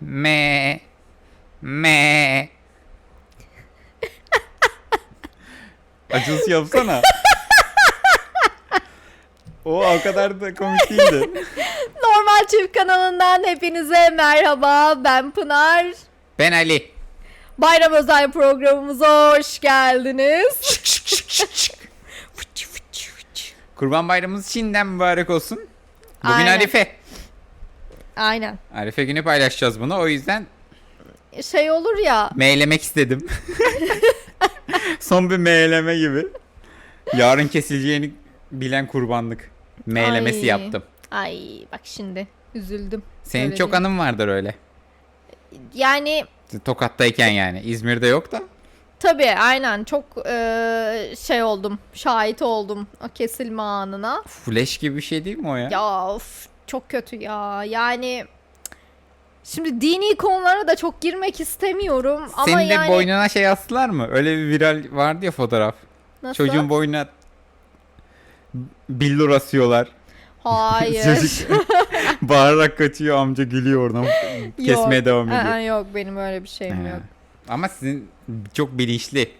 Me. Me. Açılış yapsana. o o kadar da komik değildi. Normal Çift kanalından hepinize merhaba. Ben Pınar. Ben Ali. Bayram özel programımıza hoş geldiniz. Kurban bayramımız şimdiden mübarek olsun. Bugün Aynen. Arife. Aynen. Arife günü paylaşacağız bunu. O yüzden Şey olur ya. meylemek istedim. Son bir meyleme gibi. Yarın kesileceğini bilen kurbanlık. Meylemesi Ay. yaptım. Ay bak şimdi üzüldüm. Senin Öyle çok değil. anın vardır öyle. Yani Tokat'tayken yani. İzmir'de yok da. tabii aynen çok e, şey oldum. Şahit oldum o kesilme anına. Flash gibi bir şey değil mi o ya? Ya of, çok kötü ya. Yani şimdi dini konulara da çok girmek istemiyorum ama Senin de yani boynuna şey astılar mı? Öyle bir viral vardı ya fotoğraf. nasıl? Çocuğun boynuna billur asıyorlar. Hayır. Çocuk bağırarak kaçıyor amca gülüyor oradan. Kesmeye Yok. devam ediyor. Aa, yok benim öyle bir şeyim He. yok. Ama sizin çok bilinçli.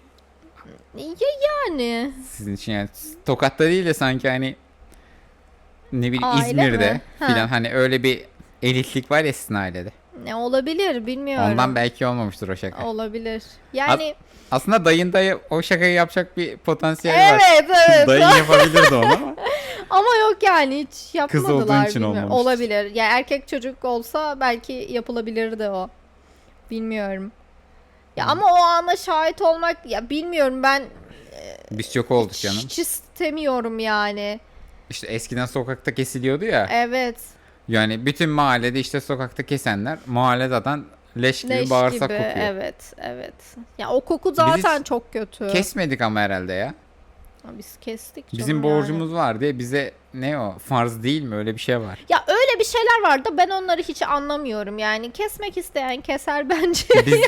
Ya yani Sizin için yani Tokat'ta değil de sanki hani ne bileyim Aile İzmir'de mi? Ha. filan hani öyle bir elitlik var ya sizin ailede. ne olabilir bilmiyorum. Ondan belki olmamıştır o şaka. olabilir. Yani Aslında dayın dayı o şakayı yapacak bir potansiyel var. evet evet. Dayın yapabilirdi onu ama. Ama yok yani hiç yapmadılar. olduğun için bilmiyorum. olmamıştır. Olabilir. Ya erkek çocuk olsa belki yapılabilirdi o. Bilmiyorum. Ya Hmm. ama o ana şahit olmak ya bilmiyorum ben Biz çok olduk canım. hiç istemiyorum yani. İşte eskiden sokakta kesiliyordu ya. Evet. Yani bütün mahallede işte sokakta kesenler mahalle zaten leş gibi Leş bağırsak gibi. kokuyor. Evet, evet. Ya o koku zaten hiç çok kötü. Kesmedik ama herhalde ya. Ha, Biz kestik canım Bizim borcumuz var diye bize ne o farz değil mi öyle bir şey var. Ya öyle bir şeyler var da ben onları hiç anlamıyorum. Yani kesmek isteyen keser bence. Biz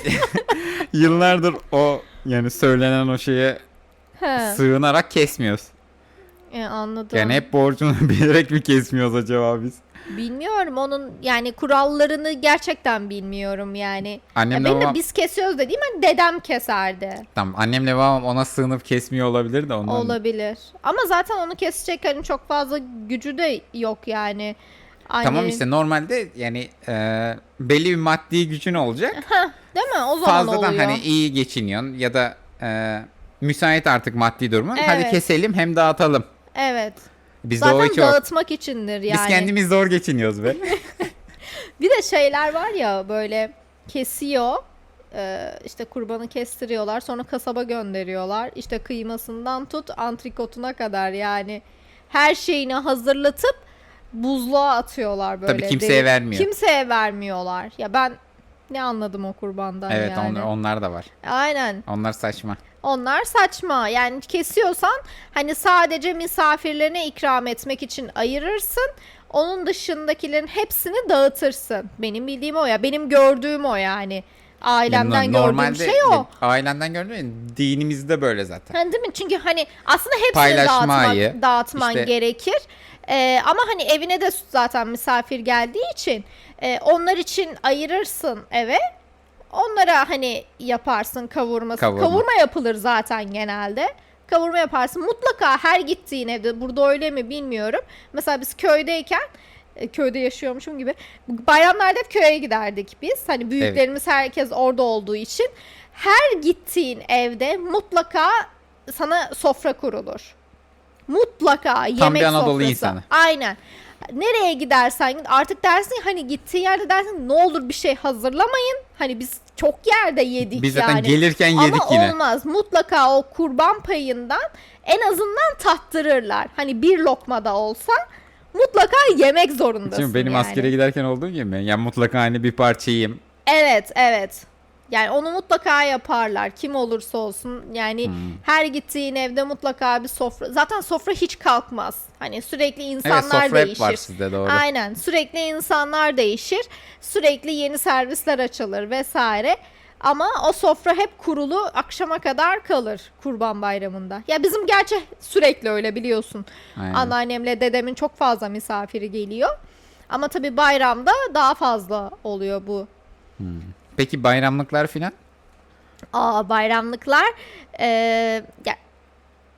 yıllardır o yani söylenen o şeye He, sığınarak kesmiyoruz. E, anladım. Yani hep borcunu bilerek mi kesmiyoruz acaba biz? Bilmiyorum onun yani kurallarını gerçekten bilmiyorum yani. Ya Annemle de babam, biz kesiyoruz dediğim hani dedem keserdi. tamam, annemle babam ona sığınıp kesmiyor olabilir de ondan. Olabilir. Ama zaten onu kesecek hani çok fazla gücü de yok yani. Hani, Tamam işte normalde yani e, belli bir maddi gücün olacak. Değil mi? O zaman Fazladan oluyor. hani iyi geçiniyorsun ya da e, müsait artık maddi durumun. Hadi Evet. keselim hem dağıtalım. Evet. Bizde o Zaten hiç yok. dağıtmak içindir yani. Biz kendimiz zor geçiniyoruz be. Bir de şeyler var ya böyle kesiyor. e, işte kurbanı kestiriyorlar. Sonra kasaba gönderiyorlar. İşte kıymasından tut antrikotuna kadar yani her şeyini hazırlatıp buzluğa atıyorlar böyle. Tabii kimseye Deri- vermiyor. Kimseye vermiyorlar. Ya ben ne anladım o kurbandan evet yani. onlar, onlar da var. Aynen. Onlar saçma. Onlar saçma. Yani kesiyorsan hani sadece misafirlerine ikram etmek için ayırırsın. Onun dışındakilerin hepsini dağıtırsın. Benim bildiğim o ya. Benim gördüğüm o yani. Ailemden Yani gördüğüm şey o. Ailenden gördüğüm şey, dinimizde böyle zaten. Hani değil mi? Çünkü hani aslında hepsini dağıtmak, dağıtman işte- gerekir. Ee, ama hani evine de zaten misafir geldiği için e, onlar için ayırırsın eve. Onlara hani yaparsın kavurması. Kavurma. Kavurma. yapılır zaten genelde. Kavurma yaparsın. Mutlaka her gittiğin evde burada öyle mi bilmiyorum. Mesela biz köydeyken e, köyde yaşıyormuşum gibi bayramlarda hep köye giderdik biz. Hani büyüklerimiz herkes orada olduğu için her gittiğin evde mutlaka sana sofra kurulur. Mutlaka yemek bir Anadolu sofrası. insanı. Aynen. Nereye gidersen git artık dersin hani gittiğin yerde dersin ne olur bir şey hazırlamayın. Hani biz çok yerde yedik Biz zaten yani. gelirken yedik Ama yine. olmaz. Mutlaka o kurban payından en azından tattırırlar. Hani bir lokma da olsa mutlaka yemek zorundasın Şimdi benim yani. askere giderken olduğu gibi? Yani mutlaka hani bir parça yiyeyim. Evet, evet. Yani onu mutlaka yaparlar. Kim olursa olsun. Yani Hmm. her gittiğin evde mutlaka bir sofra. Zaten sofra hiç kalkmaz. Hani sürekli Evet insanlar hep değişir. var sizde doğru. Aynen. Sürekli insanlar değişir. Sürekli yeni servisler açılır vesaire. Ama o sofra hep kurulu akşama kadar kalır Kurban Bayramı'nda. Ya bizim gerçi sürekli öyle biliyorsun. Aynen. Anneannemle dedemin çok fazla misafiri geliyor. Ama tabii bayramda daha fazla oluyor bu Peki bayramlıklar filan? Aa bayramlıklar. Ee, ya,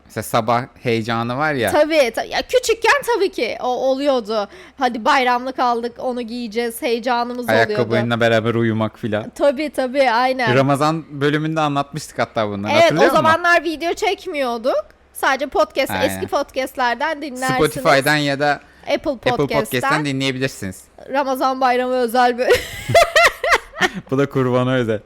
Mesela sabah heyecanı var ya. tabii, tabii. Ya, küçükken tabii ki o oluyordu. Hadi bayramlık aldık onu giyeceğiz heyecanımız oluyordu. Ayakkabıyla beraber uyumak filan. Tabii tabii aynen. Ramazan bölümünde anlatmıştık hatta bunları. Evet Hatırlıyor o musun? zamanlar video çekmiyorduk. Sadece podcast, Aynen. eski podcastlerden dinlersiniz. Spotify'dan ya da Apple Apple Podcast'ten Podcast'ten dinleyebilirsiniz. Ramazan bayramı özel bölüm. Bu da kurbana özel.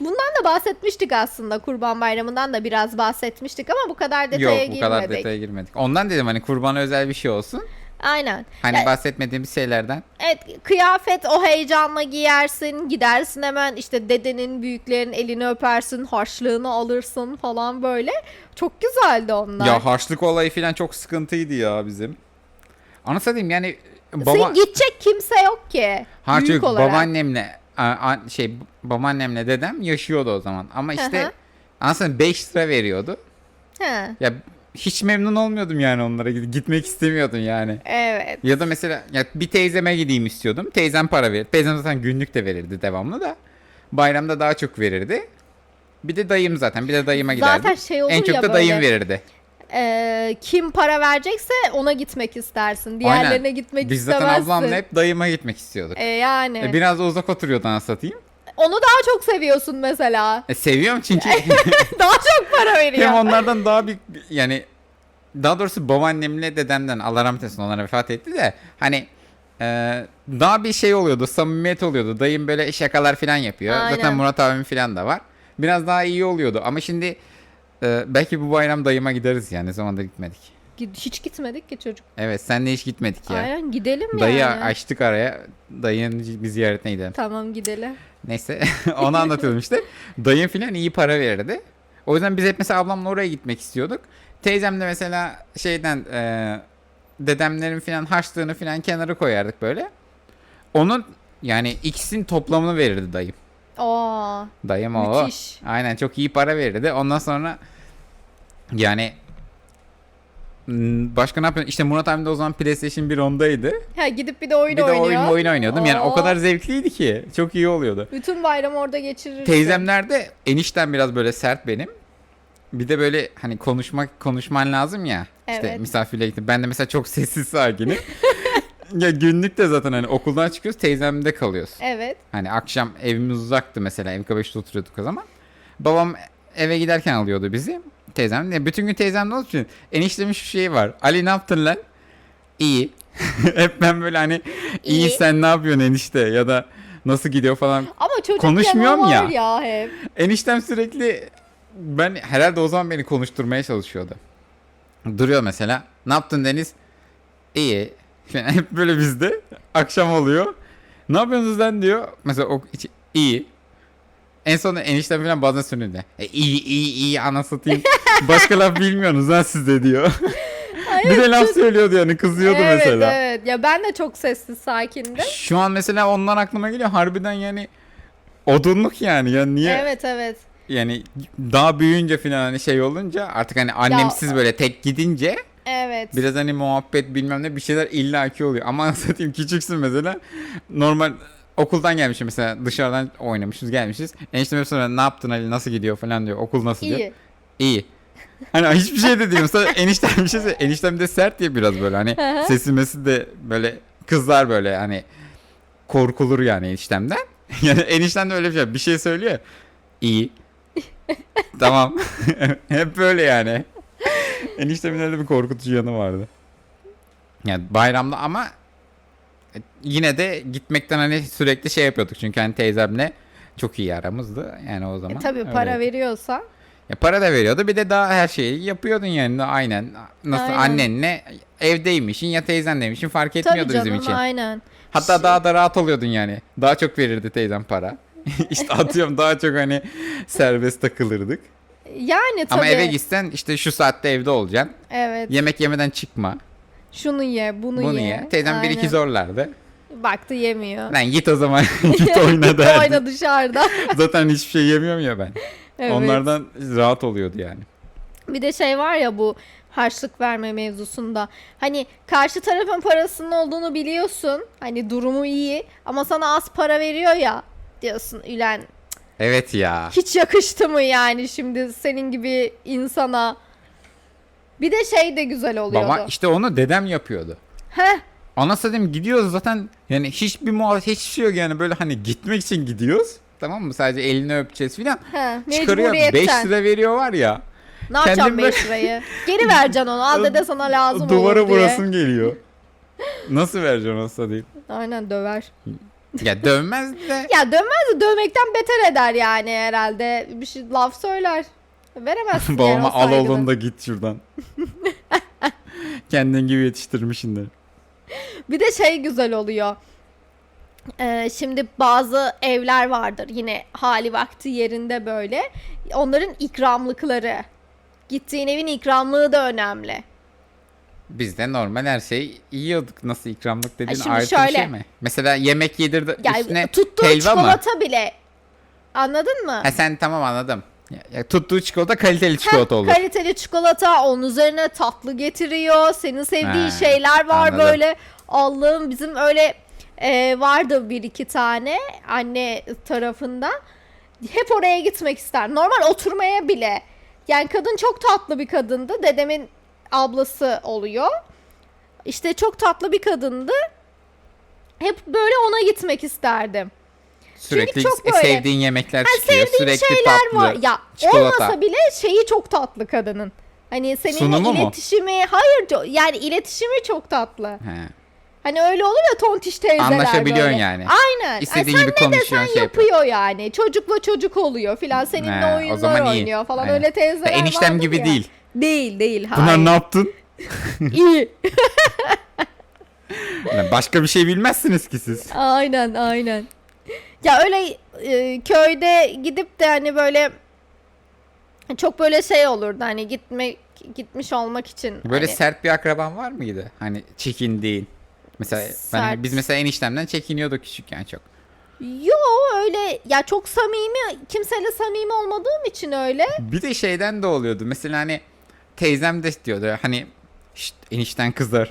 Bundan da bahsetmiştik aslında. Kurban Bayramı'ndan da biraz bahsetmiştik ama bu kadar detaya Yok bu kadar girmedik. detaya girmedik. Ondan dedim hani kurbana özel bir şey olsun. Aynen. Hani Ya- bahsetmediğimiz şeylerden. Evet kıyafet o heyecanla giyersin gidersin hemen işte dedenin büyüklerin elini öpersin harçlığını alırsın falan böyle. Çok güzeldi onlar. Ya harçlık olayı falan çok sıkıntıydı ya bizim. Anlatayım yani baba Senin gidecek kimse yok ki. harçlık büyük olarak. babaannemle şey babaannemle dedem yaşıyordu o zaman. Ama işte aslında 5 lira veriyordu. Ya hiç memnun olmuyordum yani onlara gitmek istemiyordum yani. evet. Ya da mesela ya bir teyzeme gideyim istiyordum. Teyzem para verir. Teyzem zaten günlük de verirdi devamlı da. Bayramda daha çok verirdi. Bir de dayım zaten. Bir de dayıma giderdim. Zaten şey olur en çok ya da dayım böyle. verirdi. Ee, kim para verecekse ona gitmek istersin. Diğerlerine Aynen. gitmek Biz zaten istemezsin. ablamla hep dayıma gitmek istiyorduk. E, yani. E, biraz da uzak oturuyordu anasını satayım. Onu daha çok seviyorsun mesela. E, seviyorum çünkü daha çok para veriyor. hem onlardan daha bir yani daha doğrusu babaannemle dedemden Allah rahmet eylesin onlara vefat etti de hani e, daha bir şey oluyordu samimiyet oluyordu dayım böyle şakalar falan yapıyor Aynen. zaten Murat abim falan da var biraz daha iyi oluyordu ama şimdi e, belki bu bayram dayıma gideriz yani ne zamandır gitmedik Hiç gitmedik ki çocuk. evet senle hiç gitmedik ya Aynen gidelim dayı yani. açtık araya dayının bir ziyaretine gidelim Tamam gidelim. Neyse onu anlatıyordum işte. Dayım filan iyi para verirdi. O yüzden biz hep mesela ablamla oraya gitmek istiyorduk. Teyzem de mesela şeyden e, dedemlerin filan harçlığını filan kenara koyardık böyle. Onun yani ikisinin toplamını verirdi dayım. Aa, Dayım o. müthiş. Aynen çok iyi para verirdi. Ondan sonra yani başka ne yapıyorsun? İşte Murat abi de o zaman PlayStation 1 ondaydı. Ha, gidip bir de oyun Bir de oynuyor. oyun oyun oynuyordum. Yani o Oo. kadar zevkliydi ki. Çok iyi oluyordu. Bütün bayramı orada geçirirsin. Teyzemler de enişten biraz böyle sert benim. Bir de böyle hani konuşmak konuşman lazım ya. İşte Evet. misafirle gittim. Ben de mesela çok sessiz sakinim. ya günlük de zaten hani okuldan çıkıyoruz teyzemde kalıyoruz. Evet. Hani akşam evimiz uzaktı mesela. Evkabeş'te oturuyorduk o zaman. Babam eve giderken alıyordu bizi. Teyzem de bütün gün teyzemde olduğu için eniştemin şu şeyi var. Ali ne yaptın lan? İyi. Hep ben böyle hani iyi. İyi. sen ne yapıyorsun enişte ya da nasıl gidiyor falan Ama çocuk Konuşmuyorum yanı ya. ya hep. Eniştem sürekli ben herhalde o zaman beni konuşturmaya çalışıyordu. Duruyor mesela. Ne yaptın Deniz? İyi. Falan. Hep böyle bizde. Akşam oluyor. Ne yapıyorsunuz lan diyor. Mesela o içi, iyi. En sonunda eniştem falan bazen söylüyor. E, iyi iyi iyi ana satayım. Başka laf bilmiyorsunuz lan siz de diyor. bir de laf söylüyordu yani kızıyordu evet, mesela. Evet Ya ben de çok sessiz sakindim. Şu an mesela ondan aklıma geliyor. Harbiden yani odunluk yani. Yani niye? Evet evet. yani daha büyüyünce falan hani şey olunca artık hani annemsiz böyle tek gidince Evet. biraz hani muhabbet bilmem ne bir şeyler illaki oluyor. Ama satayım küçüksün mesela normal okuldan gelmişim mesela dışarıdan oynamışız gelmişiz. Eniştem hep sonra ne yaptın Ali nasıl gidiyor falan diyor. Okul nasıl diyor. İyi. İyi. Hani hiçbir şey de diyorum. Sonra eniştem bir şey söylüyor. Eniştem de sert diye biraz böyle hani Hı hı. sesi mesi de böyle kızlar böyle hani korkulur yani eniştemden. Yani eniştem de öyle bir şey. Bir şey söylüyor. İyi. tamam. Hep böyle yani. Eniştemin öyle bir korkutucu yanı vardı. Yani bayramda ama yine de gitmekten hani sürekli şey yapıyorduk. Çünkü hani teyzemle çok iyi aramızdı. Yani o E, zaman. tabii öyle. para veriyorsa. Ya para da veriyordu. Bir de daha her şeyi yapıyordun yani aynen. Nasıl Aynen. annenle evdeymişsin ya teyzenleymişsin fark Tabii etmiyordu canım bizim için. aynen. Hatta Şey- daha da rahat oluyordun yani. Daha çok verirdi teyzem para. işte atıyorum daha çok hani serbest takılırdık. Yani tabii. Ama eve gitsen işte şu saatte evde olacaksın. Evet. Yemek yemeden çıkma. Şunu ye, bunu, Bunu ye. ye. Teyzem bir iki Aynen. zorlardı. Baktı yemiyor. Lan git o zaman git oyna derdi. Oyna dışarıda. Zaten hiçbir şey yemiyorum ya ben. evet. Onlardan rahat oluyordu yani. Bir de şey var ya bu harçlık verme mevzusunda. Hani karşı tarafın parasının olduğunu biliyorsun. Hani durumu iyi ama sana az para veriyor ya. diyorsun Ülen Evet ya. hiç yakıştı mı yani şimdi senin gibi insana. Bir de şey de güzel oluyordu. Baba işte onu dedem yapıyordu. Heh, Ona dedim gidiyoruz zaten yani hiçbir muhabbet hiçbir şey yok yani böyle hani gitmek için gidiyoruz. Tamam mı? Sadece elini öpeceğiz filan. heh, Çıkarıyor 5 mecburiyetten. lira veriyor var ya. Ne yapacağım Kendim 5 lirayı? Geri vereceksin onu. Al dede sana lazım Duvara olur diye. vurasın geliyor. Nasıl vereceksin olsa değil. Aynen döver. Ya dövmez de. Ya dönmez de dövmekten beter eder yani herhalde. Bir şey laf söyler. Veremezsin yani Babama o al saygını. oğlum da git şuradan. Kendin gibi yetiştirmişsindir. Bir de şey güzel oluyor. Ee, şimdi bazı evler vardır yine hali vakti yerinde böyle. Onların ikramlıkları. Gittiğin evin ikramlığı da önemli. Biz de normal her şeyi yiyorduk. Nasıl ikramlık dediğin şimdi ayrı bir şey mi? Mesela yemek yedirdi Yani üstüne tuttuğu helva mı? çikolata bile. Anladın mı? Ha sen tamam anladım. Ya, ya tuttuğu çikolata kaliteli çikolata olur. Kaliteli çikolata, onun üzerine tatlı getiriyor. Senin sevdiğin Ha, şeyler var anladım. böyle. Allah'ım bizim öyle e, vardı bir iki tane anne tarafından. Hep oraya gitmek ister. Normal oturmaya bile. Yani kadın çok tatlı bir kadındı. Dedemin ablası oluyor. İşte çok tatlı bir kadındı. Hep böyle ona gitmek isterdim. Sürekli çok e, böyle- sevdiğin yemekler Ha, çıkıyor. Sürekli şeyler tatlı. var. Ya çikolata. olmasa bile şeyi çok tatlı kadının. Hani seninle Sunumu mu? iletişimi hayır co- yani iletişimi çok tatlı. He. Hani öyle olur ya tontiş teyzeler Anlaşabiliyorsun böyle. yani. Aynen. İstediğin Ay, gibi ne desen şey yapıyor yani. Çocukla çocuk oluyor filan seninle He, oyunlar oynuyor falan Aynen. öyle teyzeler Eniştem vardır gibi ya. değil. Değil değil. Hayır. ne yaptın? İyi. Lan Başka bir şey bilmezsiniz ki siz. Aynen aynen. Ya öyle e, köyde gidip de hani böyle çok böyle şey olurdu hani gitmek gitmiş olmak için. Böyle hani, sert bir akraban var mıydı? Hani çekindiğin. Mesela ben, Sert. biz mesela eniştemden çekiniyorduk küçükken çok. Yo öyle ya çok samimi kimseyle samimi olmadığım için öyle. Bir de şeyden de oluyordu. Mesela hani teyzem de diyordu hani "Şşt, enişten kızar.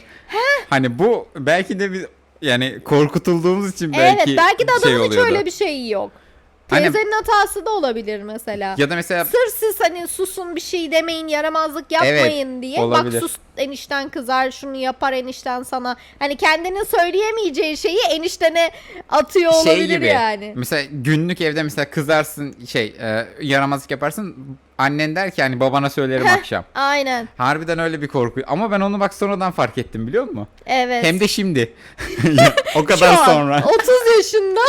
Hani bu belki de biz yani korkutulduğumuz için belki evet belki de adamın şey hiç oluyordu. öyle bir şeyi yok. Hani- Teyzenin hatası da olabilir mesela. Ya da mesela Sırf siz hani susun bir şey demeyin yaramazlık yapmayın diye. olabilir. Bak sus enişten kızar şunu yapar enişten sana. Hani kendinin söyleyemeyeceği şeyi eniştene atıyor olabilir şey gibi. yani. Mesela günlük evde mesela kızarsın şey e, yaramazlık yaparsın. Annen der ki hani babana söylerim akşam. Aynen. Harbiden öyle bir korku. Ama ben onu bak sonradan fark ettim biliyor musun? Evet. Hem de şimdi. O Şu kadar an, sonra. 30 yaşında.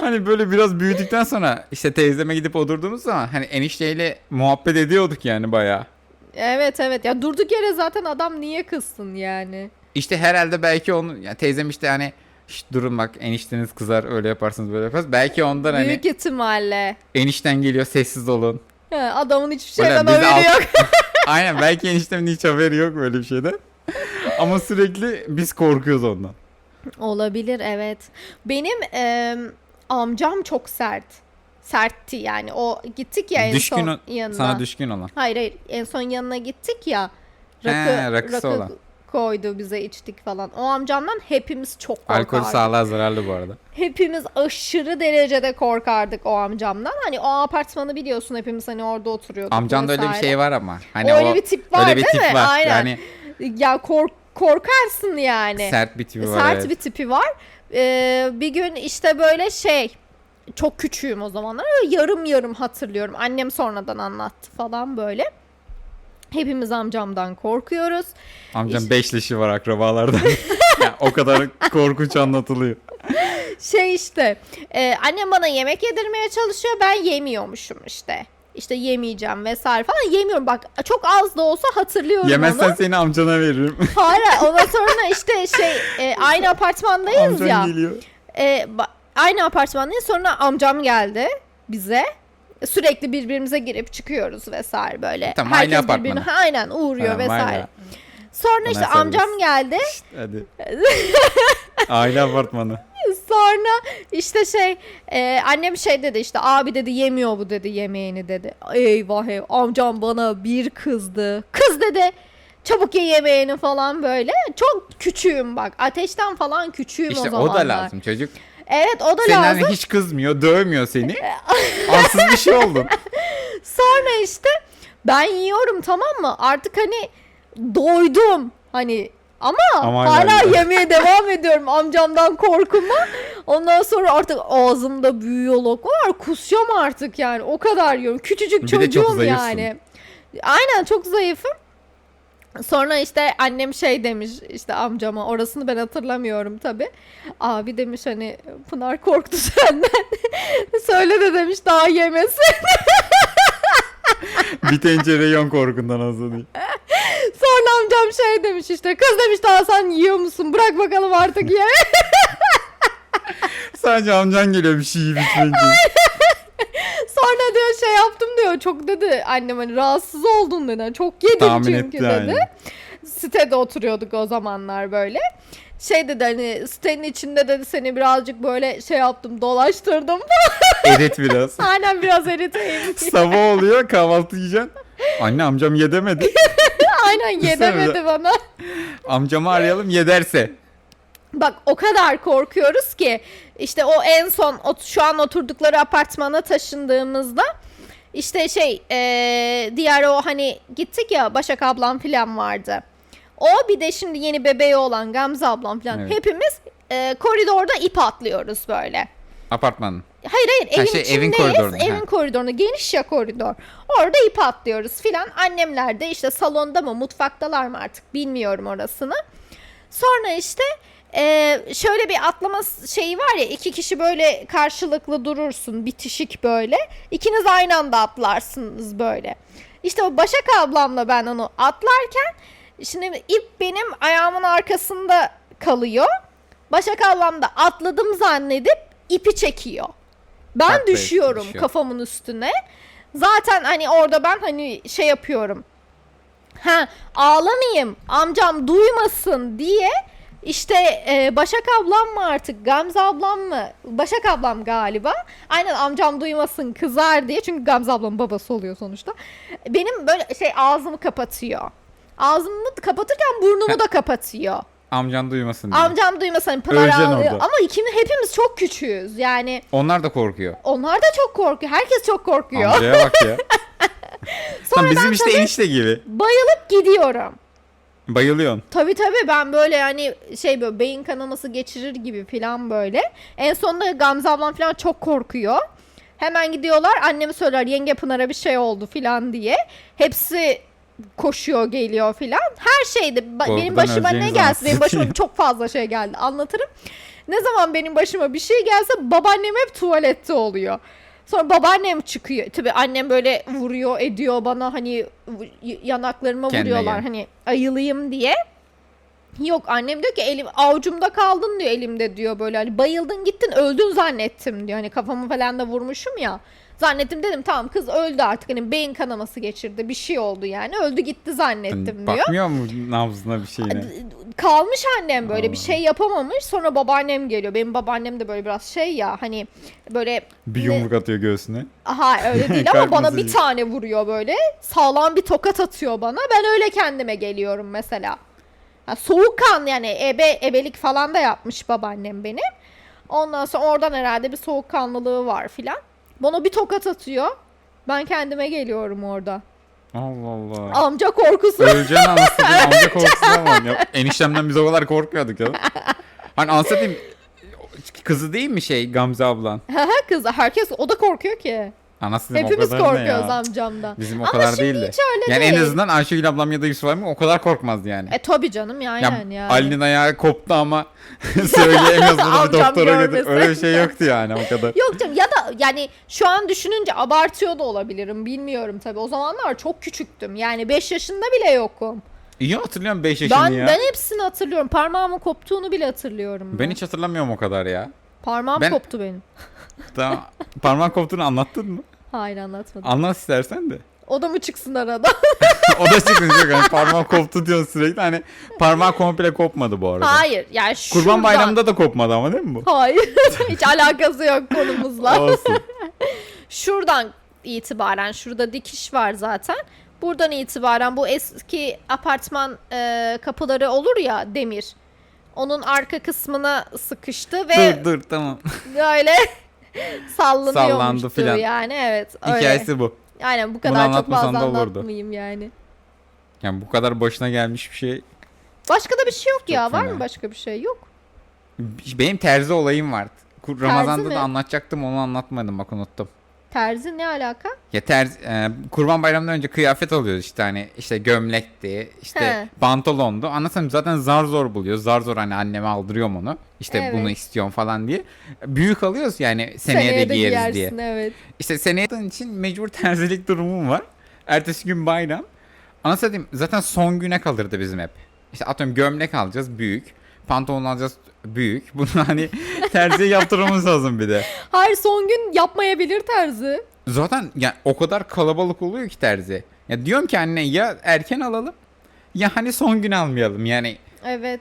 hani böyle biraz büyüdükten sonra işte teyzeme gidip oturduğumuz zaman hani enişteyle muhabbet ediyorduk yani bayağı. evet evet. Ya durduk yere zaten adam niye kızsın yani? İşte herhalde belki onu ya teyzem işte hani "Şşt, durun bak enişteniz kızar öyle yaparsınız böyle yaparsınız. Belki ondan hani Büyük ihtimalle. enişten geliyor sessiz olun. He, adamın hiçbir şeyden biz de haberi alt- yok. Aynen belki eniştemin hiç haberi yok böyle bir şeyden. Ama sürekli biz korkuyoruz ondan. Olabilir evet. Benim em, amcam çok sert. Sertti yani. O gittik ya en düşkün son o- yanına. sana düşkün olan. Hayır hayır en son yanına gittik ya. He, Rakı, rakısı rakı olan. Koydu bize içtik falan. O amcamdan hepimiz çok korkardık. Alkol sağlığa zararlı bu arada. Hepimiz aşırı derecede korkardık o amcamdan. Hani o apartmanı biliyorsun hepimiz hani orada oturuyorduk. Amcanda öyle bir vesaire. şey var ama. Hani öyle o, bir tip var öyle bir değil tip mi? var. Aynen. Yani Ya kork korkarsın yani. sert bir tipi var. Sert evet. bir tipi var. Ee, bir gün işte böyle şey çok küçüğüm o zamanlar. Yarım yarım hatırlıyorum. Annem sonradan anlattı falan böyle. Hepimiz amcamdan korkuyoruz. Amcam İşte- beşleşi var akrabalardan. Ya, o kadar korkunç anlatılıyor. Şey işte e, annem bana yemek yedirmeye çalışıyor. Ben yemiyormuşum işte. İşte yemeyeceğim vesaire falan. Yemiyorum bak çok az da olsa hatırlıyorum Yemezsen onu. seni amcana veririm. Hayır ondan sonra işte şey e, aynı apartmandayız Amcan ya. geliyor. E, aynı apartmandayız. Sonra amcam geldi bize. Sürekli birbirimize girip çıkıyoruz vesaire böyle. Tamam, aynı Herkes apartmana. birbirine aynen uğruyor Tamam, vesaire. aynen. Sonra işte serbest. amcam geldi. Hadi. Aile apartmanı. Sonra işte şey e, annem şey dedi işte abi dedi yemiyor bu dedi yemeğini dedi. Eyvah eyvah amcam bana bir kızdı. Kız dedi çabuk ye yemeğini falan böyle. Çok küçüğüm bak ateşten falan küçüğüm o İşte o zamanlar. da lazım çocuk. Evet o da Senin lazım. annen hiç kızmıyor, dövmüyor seni. Ansız bir şey oldun. Sonra işte ben yiyorum tamam mı? Artık hani doydum. Hani ama, Ama hala yiyor. yemeye devam ediyorum amcamdan korkuma. Ondan sonra artık ağzımda büyüyor lokma var. Kusacağım artık yani. O kadar yiyorum. Küçücük Bir de çok çocuğum zayıfsın. yani. Aynen çok zayıfım. Sonra işte annem şey demiş işte amcama orasını ben hatırlamıyorum tabi. Abi demiş hani Pınar korktu senden. Söyle de demiş daha yemesin. bir tencere yon korkundan azalıyor. Sonra amcam şey demiş işte kız demiş daha sen yiyor musun bırak bakalım artık ye. Sadece amcan geliyor bir şey yiyip içmeyince. Sonra diyor şey yaptım diyor çok dedi annem hani rahatsız oldun dedi. Çok yedim Tahmin çünkü etti dedi. yani. Sitede oturuyorduk o zamanlar böyle. Şey dedi hani sitenin içinde dedi seni birazcık böyle şey yaptım dolaştırdım. Erit biraz. Aynen biraz eriteyim. Sabah oluyor kahvaltı yiyeceksin. Anne amcam ye demedi. Aynen yedemedi bana. Amcamı arayalım ye derse. Bak o kadar korkuyoruz ki işte o en son şu an oturdukları apartmana taşındığımızda işte şey eee, diğer o hani gittik ya Başak ablam falan vardı. O bir de şimdi yeni bebeği olan Gamze ablam falan Evet. hepimiz eee, koridorda ip atlıyoruz böyle. Apartmanın. Hayır hayır Ha, evin şey, içindeyiz. evin koridorunda, Evin ha. koridorunda geniş ya koridor. Orada ip atlıyoruz filan. Annemler de işte salonda mı mutfaktalar mı artık bilmiyorum orasını. Sonra işte e, şöyle bir atlama şeyi var ya iki kişi böyle karşılıklı durursun bitişik böyle. İkiniz aynı anda atlarsınız böyle. İşte o Başak ablamla ben onu atlarken şimdi ip benim ayağımın arkasında kalıyor. Başak ablam da atladım zannedip ipi çekiyor. Ben Takla düşüyorum düşüyor. kafamın üstüne. Zaten hani orada ben hani şey yapıyorum. Ha ağlamayayım amcam duymasın diye işte e, Başak ablam mı artık Gamze ablam mı? Başak ablam galiba. Aynen amcam duymasın kızar diye. Çünkü Gamze ablamın babası oluyor sonuçta. Benim böyle şey ağzımı kapatıyor. Ağzımı kapatırken burnumu da kapatıyor. Amcan duymasın diye. amcam duymasın Pınar Öleceksin ağlıyor. orada. ama ikimiz hepimiz çok küçüğüz. Yani Onlar da korkuyor. onlar da çok korkuyor. Herkes çok korkuyor. Amcaya bak ya. Lan bizim işte tabii enişte gibi. bayılıp gidiyorum Bayılıyorsun. Tabii tabii ben böyle yani şey böyle beyin kanaması geçirir gibi falan böyle. En sonunda Gamze ablam falan çok korkuyor. Hemen gidiyorlar annemi söyler yenge Pınar'a bir şey oldu falan diye. Hepsi koşuyor geliyor filan. Her şeyde Korkudan benim başıma ne gelsin benim başıma çok fazla şey geldi anlatırım. Ne zaman benim başıma bir şey gelse babaannem hep tuvalette oluyor. Sonra babaannem çıkıyor. Tabii annem böyle vuruyor ediyor bana hani yanaklarıma Kendine vuruyorlar gel. hani ayılayım diye. Yok annem diyor ki elim avucumda kaldın diyor elimde diyor böyle hani bayıldın gittin öldün zannettim diyor. Hani kafamı falan da vurmuşum ya. Zannettim dedim tamam kız öldü artık hani beyin kanaması geçirdi bir şey oldu yani öldü gitti zannettim diyor. Bakmıyor mu nabzına bir şeyine? Kalmış annem böyle bir Aa. şey yapamamış sonra babaannem geliyor. Benim babaannem de böyle biraz şey ya hani böyle Bir ne- yumruk atıyor göğsüne. Aha öyle değil ama bana bir tane vuruyor böyle. Sağlam bir tokat atıyor bana. Ben öyle kendime geliyorum mesela. Ha, soğukkan yani ebe ebelik falan da yapmış babaannem benim. Ondan sonra oradan herhalde bir soğukkanlılığı var filan. Bana bir tokat atıyor. Ben kendime geliyorum orada. Allah Allah. Amca korkusu. Öleceksin anasını amca korkusu ama. Ya, eniştemden biz o kadar korkmuyorduk ya. Hani anlatayım kızı değil mi şey Gamze ablan? Kız herkes o da korkuyor ki. Anası dedim, o Hepimiz kadar korkuyoruz ya? amcamdan. Bizim o Ama kadar şimdi değildi. hiç öyle Yani en değil. azından Ayşegül ablam ya da Yusuf abim o kadar korkmazdı yani. E tabi canım ya, ya yani. yani. Ali'nin ayağı koptu ama söyleyemiyoruz bunu bir Amcam doktora götür. görmesin. Öyle bir şey yoktu yani o kadar. Yok canım ya da yani şu an düşününce abartıyor da olabilirim bilmiyorum tabi. O zamanlar çok küçüktüm. Yani 5 yaşında bile yokum. İyi hatırlıyorum 5 yaşını Ben ya. ben hepsini hatırlıyorum. Parmağımın koptuğunu bile hatırlıyorum. Ben hiç hatırlamıyorum o kadar ya. Parmağım Ben- koptu benim. Tamam. Parmağın koptuğunu anlattın mı? Hayır anlatmadım. Anlat istersen de. O da mı çıksın arada? o da çıkınca hani parmağım koptu diyorsun sürekli. Hani parmağı komple kopmadı bu arada. Hayır yani şuradan. Kurban bayramında da kopmadı ama değil mi bu? Hayır. Hiç alakası yok konumuzla. Olsun. Şuradan itibaren şurada dikiş var zaten. Buradan itibaren bu eski apartman e, kapıları olur ya demir. Onun arka kısmına sıkıştı ve Dur dur tamam. böyle Sallandı sallanıyormuştu filan. yani evet. Öyle. Hikayesi bu. Aynen bu kadar çok anlatmasan fazla da olurdu. anlatmayayım yani. Yani bu kadar başına gelmiş bir şey. Başka da bir şey yok ya. Var fena. mı başka bir şey? Yok. Benim terzi olayım vardı. Ramazan'da mi? da anlatacaktım onu anlatmadım bak unuttum. Terzi ne alaka? Ya terzi, e, kurban bayramından önce kıyafet alıyoruz işte hani işte gömlekti işte He. pantolondu. Anlatsam zaten zar zor buluyor. Zar zor hani anneme aldırıyorum onu. İşte Evet. bunu istiyorum falan diye. Büyük alıyoruz yani seneye, de giyeriz diye. giyersin, evet. İşte seneye için mecbur terzilik durumum var. Ertesi gün bayram. Anasını satayım zaten son güne kalırdı bizim hep. İşte atıyorum gömlek alacağız büyük. Pantolon alacağız büyük. Bunu hani terziye yaptırmamız lazım bir de. Hayır son gün yapmayabilir terzi. Zaten ya o kadar kalabalık oluyor ki terzi. Ya diyorum ki anne ya erken alalım ya hani son gün almayalım yani. Evet.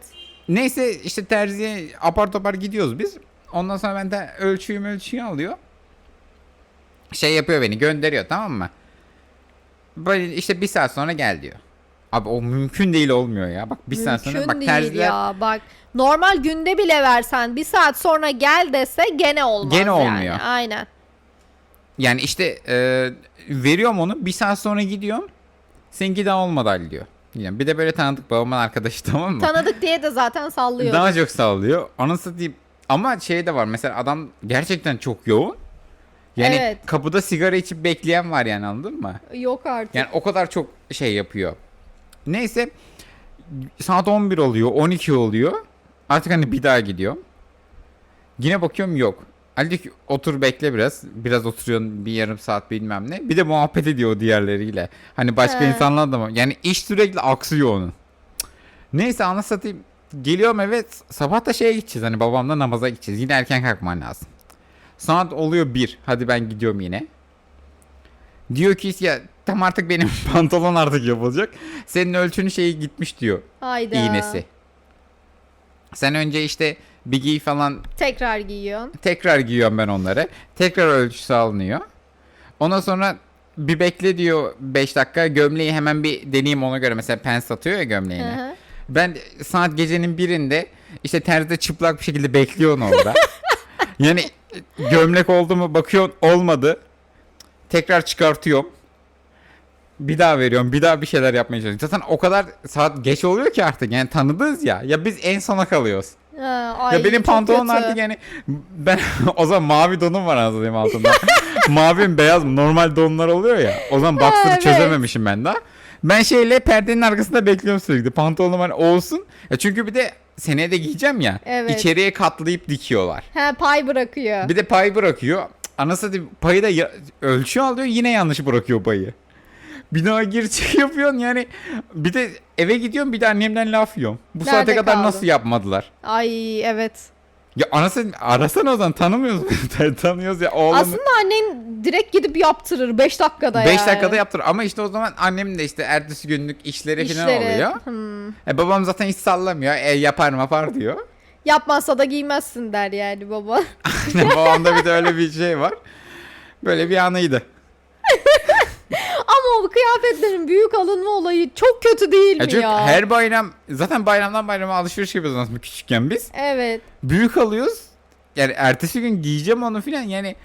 Neyse işte terziye apar topar gidiyoruz biz. Ondan sonra ben de ölçüyü ölçüyü alıyor. Şey yapıyor beni gönderiyor tamam mı? Böyle işte bir saat sonra gel diyor. Abi o mümkün değil olmuyor ya. Bak bir saat sonra bak terziler ya bak. Normal günde bile versen bir saat sonra gel dese gene olmaz Gene yani. olmuyor. Aynen. yani işte e, veriyorum onu bir saat sonra gidiyorum. Seninki daha olmadı Ali diyor. Yani bir de böyle tanıdık babamın arkadaşı tamam mı? Tanıdık diye de zaten sallıyor. Daha çok sallıyor. Anası deyip ama şey de var mesela adam gerçekten çok yoğun. Yani Evet. kapıda sigara içip bekleyen var yani anladın mı? Yok artık. Yani o kadar çok şey yapıyor. Neyse saat 11 oluyor 12 oluyor. Artık hani bir daha gidiyorum. Yine bakıyorum yok. Ali diyor ki otur bekle biraz. Biraz oturuyorsun bir yarım saat bilmem ne. Bir de muhabbet ediyor diğerleriyle. Hani başka He. insanlarla da mı? Yani iş sürekli aksıyor onun. Neyse anasını satayım. Geliyorum eve sabah da şeye gideceğiz. Hani babamla namaza gideceğiz. Yine erken kalkman lazım. Saat oluyor bir. Hadi ben gidiyorum yine. Diyor ki ya tam artık benim pantolon artık yapılacak. Senin ölçünü şeyi gitmiş diyor. Hayda. iğnesi. Sen önce işte bir giy falan Tekrar giyiyorsun. tekrar giyiyorum ben onları. Tekrar ölçüsü alınıyor. Ondan sonra bir bekle diyor 5 dakika gömleği hemen bir deneyeyim ona göre. Mesela pens atıyor ya gömleğini. Hı. Ben saat gecenin birinde işte terzide çıplak bir şekilde bekliyorsun orada. yani gömlek oldu mu bakıyorsun olmadı. Tekrar çıkartıyorum. Bir daha veriyorum. Bir daha bir şeyler yapmaya çalışıyorum. Zaten o kadar saat geç oluyor ki artık. Yani tanıdığız ya. Ya biz en sona kalıyoruz. Ha, ay, ya benim pantolon kötü. artık yani ben o zaman mavi donum var anladığım altında. mavi mi beyaz normal donlar oluyor ya. O zaman boxer'ı evet. çözememişim ben daha. Ben şeyle perdenin arkasında bekliyorum sürekli. Pantolonum hani olsun. Ya çünkü bir de seneye de giyeceğim ya. Evet. İçeriye katlayıp dikiyorlar. He pay bırakıyor. Bir de pay bırakıyor. Anası payı da ölçü alıyor yine yanlış bırakıyor payı. Daha gir çık yapıyorsun yani. Bir de eve gidiyorum bir de annemden laf yiyorum. Bu Nerede saate kadar kaldın? nasıl yapmadılar? Ay evet. Ya anası arasana o zaman tanımıyoruz. Tanıyoruz ya oğlum. Aslında annen direkt gidip yaptırır 5 dakikada 5 yani. dakikada yaptır ama işte o zaman annem de işte ertesi günlük işleri, falan İşleri. oluyor. Hmm. E, babam zaten hiç sallamıyor. E, yapar yapar diyor. Yapmazsa da giymezsin der yani baba. Babamda bir de öyle bir şey var. Böyle bir anıydı. O kıyafetlerin büyük alınma olayı çok kötü değil Ya mi çünkü ya? her bayram zaten bayramdan bayrama alışveriş yapıyoruz aslında küçükken biz. Evet. Büyük alıyoruz. Yani ertesi gün giyeceğim onu filan yani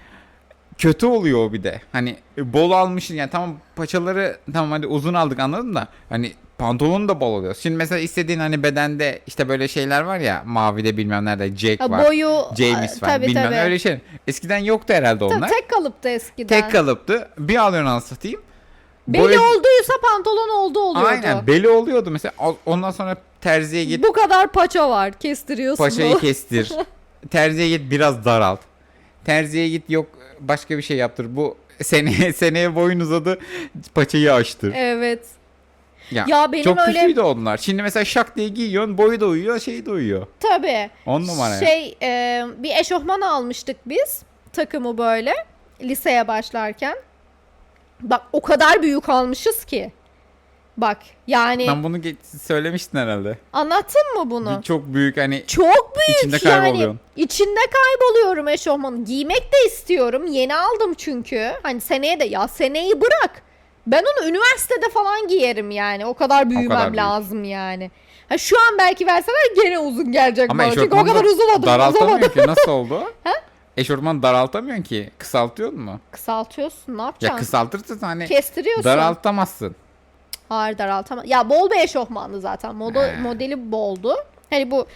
kötü oluyor o bir de. Hani bol almışsın yani tamam paçaları tamam hadi uzun aldık anladın da hani pantolonu da bol oluyor. Şimdi mesela istediğin hani bedende işte böyle şeyler var ya mavide bilmem nerede Ha, var. boyu James var tabii, bilmem tabii. öyle şey. Eskiden yoktu herhalde Tabii, onlar. tek kalıptı eskiden. Tek kalıptı. Bir alıyorsun anasını satayım. Beli Boya- olduysa pantolon oldu oluyordu. Aynen beli oluyordu mesela. O- Ondan sonra terziye git Bu kadar paça var. Kestiriyorsun paçayı bu. kestir. terziye git biraz daralt. Terziye git yok başka bir şey yaptır. Bu seneye seneye boyun uzadı paçayı açtır. Evet. Ya, Ya benim çok öyle- kötüydü onlar. Şimdi mesela şak diye giyiyorsun boyu da uyuyor şey de uyuyor. Tabii. On numara ya. Şey e, bir eşofman almıştık biz. Takımı böyle. Liseye başlarken. Bak o kadar büyük almışız ki. Bak yani Ben bunu ge- söylemiştin herhalde. anlattın mı bunu? Bir çok büyük hani Çok büyük İçinde yani. kayboluyorsun. İçinde kayboluyorum eşofmanı. Giymek de istiyorum. Yeni aldım çünkü. Hani seneye de ya seneyi bırak. Ben onu üniversitede falan giyerim yani. O kadar büyümem büyük. lazım yani. Ha, şu an belki verseler gene uzun gelecek Ama bana. Çünkü o kadar uzamadım. daraltamıyorsun uzamadım. ki. Nasıl oldu? ha? Eşortmanı daraltamıyorsun ki. Kısaltıyor mu? Kısaltıyorsun ne Ya yapacaksın? kısaltırsan hani Kestiriyorsun. daraltamazsın. Hayır daraltamaz. Ya bol bir eşofmandı zaten. Moda, He. modeli boldu. Hani bu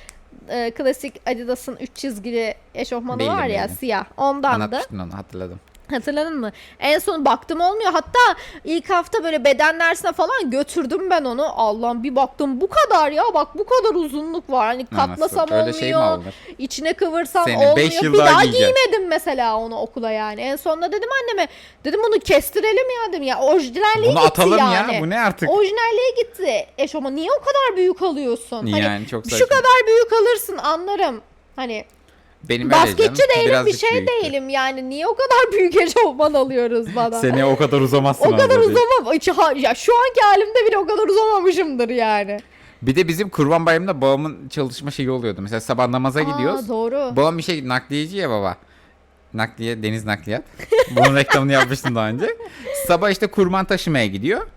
e, klasik Adidas'ın 3 çizgili eşofmanı Bildim, var ya bildim. siyah. Ondandı. Anlatmıştın onu hatırladım. Hatırladın mı? En son baktım olmuyor. Hatta ilk hafta böyle beden dersine falan götürdüm ben onu. Allah'ım bir baktım bu kadar ya bak bu kadar uzunluk var. Hani katlasam Nasıl? Öyle olmuyor. şey içine kıvırsam Senin olmuyor. beş yıl bir daha daha giyeceksin. giymedim mesela onu okula yani. En sonunda dedim anneme dedim bunu kestirelim ya dedim ya. Orijinalliği Bunu gitti atalım yani. ya. Bu ne artık? Orijinalliği gitti. Eşofman niye o kadar büyük alıyorsun? Hani yani çok şu saçma. kadar büyük alırsın anlarım. Hani Benim öyle basketçi canım. değilim bir şey değilim yani. Niye o kadar büyük eşofman alıyoruz bana? Seneye o kadar uzamazsın. o kadar uzamam. Ha- Ya şu anki halimde bile o kadar uzamamışımdır yani. Bir de bizim kurban bayramında babamın çalışma şeyi oluyordu. Mesela sabah namaza gidiyoruz. Aa, doğru. Babam bir şey nakliyeci ya baba. Nakliye, deniz nakliyat. Bunun reklamını yapmıştım daha önce. Sabah işte kurban taşımaya gidiyor.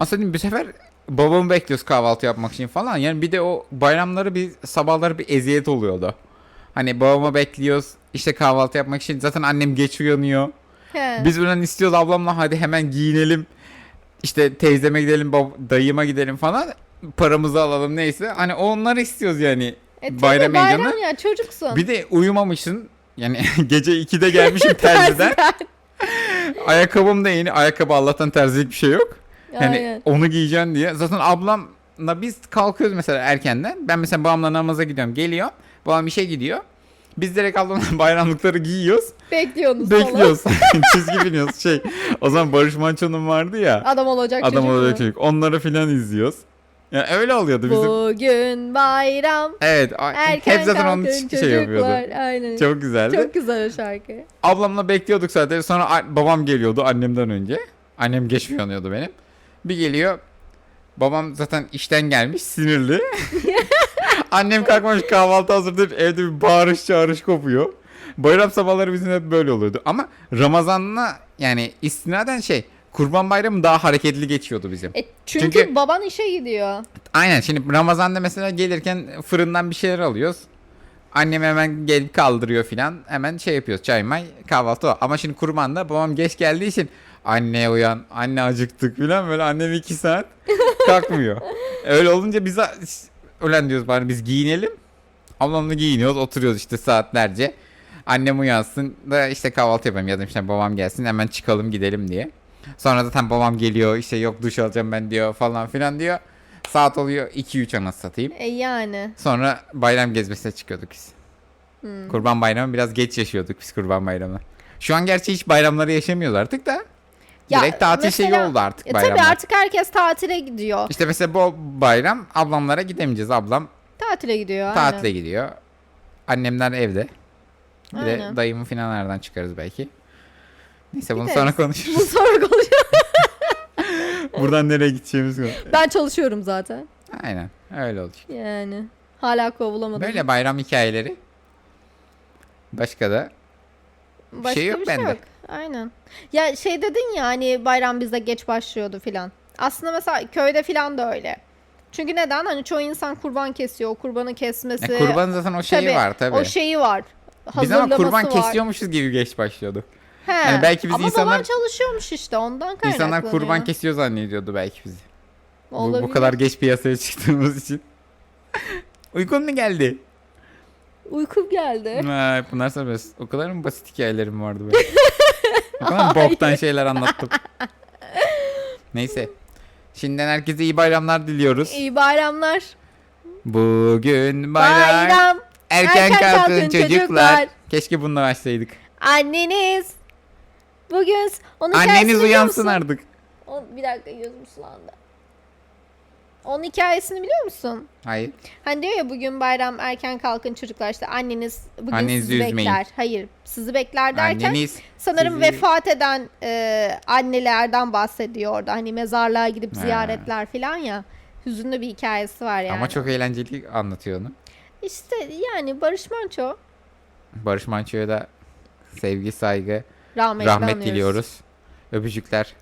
Aslında bir sefer babamı bekliyoruz kahvaltı yapmak için falan. Yani bir de o bayramları bir sabahları bir eziyet oluyordu. Hani babamı bekliyoruz. işte kahvaltı yapmak için zaten annem geç uyanıyor. He. Biz buradan istiyoruz ablamla hadi hemen giyinelim. İşte teyzeme gidelim, bab- dayıma gidelim falan. Paramızı alalım neyse. Hani onları istiyoruz yani. E, tabii, bayram heyecanı. bayram ya çocuksun. Bir de uyumamışsın. Yani gece 2'de gelmişim terziden. Ayakkabım da yeni. Ayakkabı Allah'tan terzilik bir şey yok. Yani Aynen. onu giyeceksin diye. Zaten ablamla biz kalkıyoruz mesela erkenden. Ben mesela babamla namaza gidiyorum. Geliyor. Babam işe gidiyor. Biz direkt ablamla bayramlıkları giyiyoruz. Bekliyorsunuz. Bekliyoruz. Çizgi biniyoruz. Şey, o zaman Barış Manço'nun vardı ya. Adam olacak Adam çocuk olacak mu? çocuk. Onları filan izliyoruz. Yani öyle oluyordu bizim. Bugün bayram. Evet. Erken hep zaten onun için şey yapıyordu. Aynen. Çok güzeldi. Çok güzel o şarkı. Ablamla bekliyorduk zaten. Sonra babam geliyordu annemden önce. Annem geç uyanıyordu benim. Bir geliyor. Babam zaten işten gelmiş sinirli. Annem kalkmamış kahvaltı hazırlayıp evde bir bağırış çağırış kopuyor. Bayram sabahları bizim hep böyle oluyordu. Ama Ramazan'la yani istinaden şey Kurban Bayramı daha hareketli geçiyordu bizim. E, çünkü, Çünkü- baban işe gidiyor. Aynen şimdi Ramazan'da mesela gelirken fırından bir şeyler alıyoruz. Annem hemen gelip kaldırıyor filan. Hemen şey yapıyoruz çay may kahvaltı o. Ama şimdi kurbanda babam geç geldiği için anne uyan anne acıktık filan böyle annem iki saat kalkmıyor. Öyle olunca biz a- ölen diyoruz bari biz giyinelim. Ablamla giyiniyoruz oturuyoruz işte saatlerce. Annem uyansın da işte kahvaltı yapalım ya da işte babam gelsin hemen çıkalım gidelim diye. Sonra zaten babam geliyor işte yok duş alacağım ben diyor falan filan diyor. Saat oluyor 2-3 anası satayım. E yani. Sonra bayram gezmesine çıkıyorduk biz. Hmm. Kurban bayramı biraz geç yaşıyorduk biz kurban bayramı. Şu an gerçi hiç bayramları yaşamıyoruz artık da. Ya Direkt tatil şeyi mesela- oldu artık E, bayramlar. tabii artık herkes tatile gidiyor. İşte mesela bu bayram ablamlara gidemeyeceğiz. Ablam Tatile gidiyor. tatile aynen. gidiyor. Annemler evde. Bir de Aynen. dayımı falan nereden çıkarız belki. Neyse bunu Gideriz. sonra konuşuruz. sonra konuşuyoruz. Buradan nereye gideceğimiz konu. Ben çalışıyorum zaten. Aynen öyle olacak. Yani. Hala kovulamadım. Böyle bayram hikayeleri. Başka da Başka şey yok bir bende. Aynen. Ya şey dedin ya hani bayram bizde geç başlıyordu filan. Aslında mesela köyde filan da öyle. Çünkü neden? Hani çoğu insan kurban kesiyor. O kurbanı kesmesi. Ya kurbanın zaten o şeyi Tabii, var tabii. O şeyi var. Biz ama kurban var. kesiyormuşuz gibi geç başlıyordu. He. Yani belki biz Ama insanlar- baban çalışıyormuş işte ondan kaynaklanıyor. İnsanlar kurban kesiyor zannediyordu belki bizi. Bu, bu kadar geç piyasaya çıktığımız için. Uykun mu geldi? Uykum geldi. Ha, bunlar serbest. O kadar mı basit hikayelerim vardı böyle? Kadar mı boktan şeyler anlattım. Neyse. Şimdiden herkese iyi bayramlar diliyoruz. İyi bayramlar. Bugün bayram. Bayram. Erken, Erken kalkın, kalkın çocuklar. çocuklar. Keşke bununla başlaydık. Anneniz. Bugün onun Anneniz uyansın artık. O, bir dakika gözüm sulandı. Onun hikayesini biliyor musun? Hayır. Hani diyor ya bugün bayram erken kalkın çocuklar işte anneniz bugün Annenizi sizi üzmeyin. bekler. Hayır sizi bekler derken Anneniz sanırım sizi- vefat eden e, annelerden bahsediyor orada. Hani mezarlığa gidip Ha. ziyaretler falan ya. Hüzünlü bir hikayesi var yani. ama çok eğlenceli anlatıyor onu. İşte yani Barış Manço Barış Manço'ya da sevgi, saygı, rahmet, rahmet diliyoruz. Öpücükler.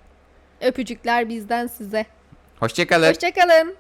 Öpücükler bizden size. Hoşçakalın. Hoşçakalın.